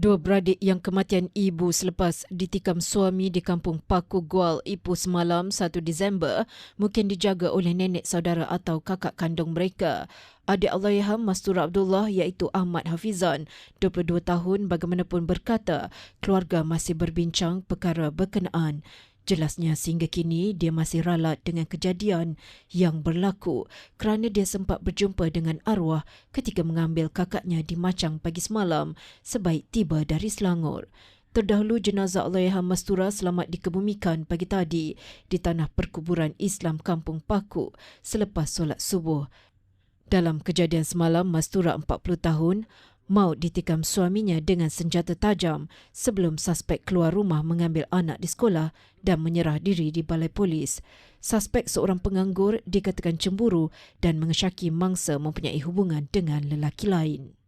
Dua beradik yang kematian ibu selepas ditikam suami di kampung Paku Gual Ipoh semalam 1 Disember mungkin dijaga oleh nenek saudara atau kakak kandung mereka. Adik Allahyarham Mastura Abdullah iaitu Ahmad Hafizan, 22 tahun bagaimanapun berkata keluarga masih berbincang perkara berkenaan. Jelasnya sehingga kini dia masih ralat dengan kejadian yang berlaku kerana dia sempat berjumpa dengan arwah ketika mengambil kakaknya di Macang pagi semalam sebaik tiba dari Selangor. Terdahulu jenazah Allahyarham Mastura selamat dikebumikan pagi tadi di tanah perkuburan Islam Kampung Paku selepas solat subuh. Dalam kejadian semalam, Mastura 40 tahun maut ditikam suaminya dengan senjata tajam sebelum suspek keluar rumah mengambil anak di sekolah dan menyerah diri di balai polis. Suspek seorang penganggur dikatakan cemburu dan mengesyaki mangsa mempunyai hubungan dengan lelaki lain.